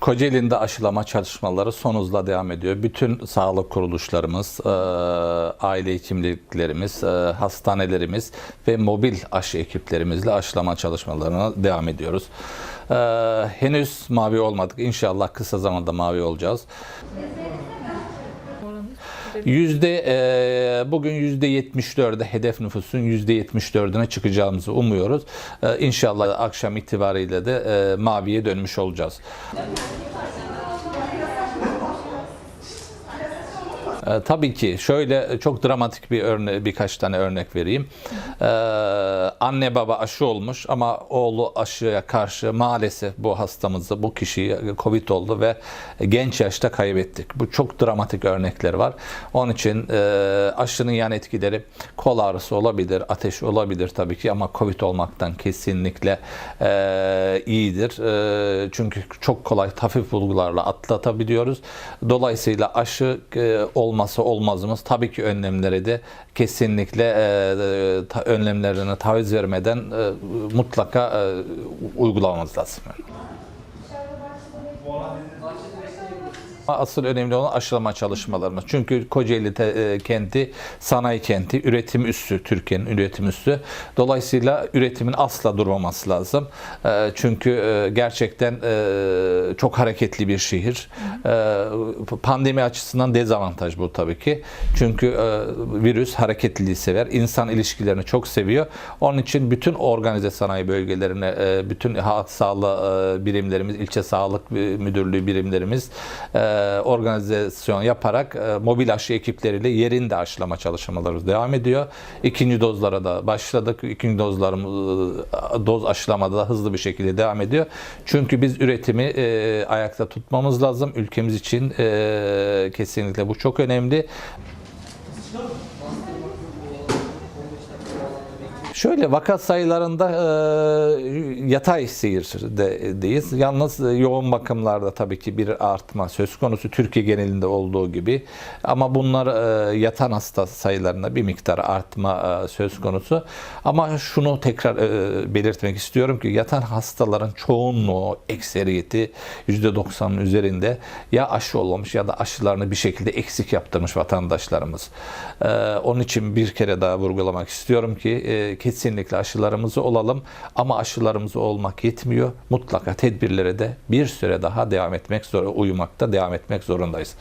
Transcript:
Kocaeli'nde aşılama çalışmaları son hızla devam ediyor. Bütün sağlık kuruluşlarımız, e, aile hekimliklerimiz, e, hastanelerimiz ve mobil aşı ekiplerimizle aşılama çalışmalarına devam ediyoruz. E, henüz mavi olmadık. İnşallah kısa zamanda mavi olacağız. Yüzde e, bugün yüzde 74'e hedef nüfusun yüzde 74'üne çıkacağımızı umuyoruz. E, İnşallah akşam itibariyle de e, maviye dönmüş olacağız. E, tabii ki şöyle çok dramatik bir örne birkaç tane örnek vereyim. E, anne baba aşı olmuş ama oğlu aşıya karşı maalesef bu hastamızı, bu kişiyi Covid oldu ve genç yaşta kaybettik. Bu çok dramatik örnekler var. Onun için e, aşının yan etkileri kol ağrısı olabilir, ateş olabilir tabii ki ama Covid olmaktan kesinlikle e, iyidir. E, çünkü çok kolay hafif bulgularla atlatabiliyoruz. Dolayısıyla aşı e, olması olmazımız tabii ki önlemleri de kesinlikle e, ta, önlemlerine taviz vermeden e, mutlaka e, uygulamamız lazım. Asıl önemli olan aşılama çalışmalarımız. Çünkü Kocaeli te- e, kenti sanayi kenti, üretim üssü, Türkiye'nin üretim üssü. Dolayısıyla üretimin asla durmaması lazım. E, Çünkü e, gerçekten e, çok hareketli bir şehir. E, Pandemi açısından dezavantaj bu tabii ki. Çünkü e, virüs hareketliliği sever. İnsan ilişkilerini çok seviyor. Onun için bütün organize sanayi bölgelerine, e, bütün halk sağlığı e, birimlerimiz, ilçe sağlık müdürlüğü birimlerimiz e, organizasyon yaparak e, mobil aşı ekipleriyle yerinde aşılama çalışmaları devam ediyor. İkinci dozlara da başladık. İkinci dozlarımız e, doz aşılamada da hızlı bir şekilde devam ediyor. Çünkü biz üretimi e, ayakta tutmamız lazım. Ülkemiz için e, kesinlikle bu çok önemli. Şöyle vaka sayılarında e, yatay seyirdeyiz. Yalnız e, yoğun bakımlarda tabii ki bir artma söz konusu Türkiye genelinde olduğu gibi. Ama bunlar e, yatan hasta sayılarında bir miktar artma e, söz konusu. Ama şunu tekrar e, belirtmek istiyorum ki yatan hastaların çoğunluğu, ekseriyeti %90'ın üzerinde ya aşı olmamış ya da aşılarını bir şekilde eksik yaptırmış vatandaşlarımız. E, onun için bir kere daha vurgulamak istiyorum ki e, kesinlikle aşılarımızı olalım ama aşılarımızı olmak yetmiyor. Mutlaka tedbirlere de bir süre daha devam etmek zor, uyumakta devam etmek zorundayız.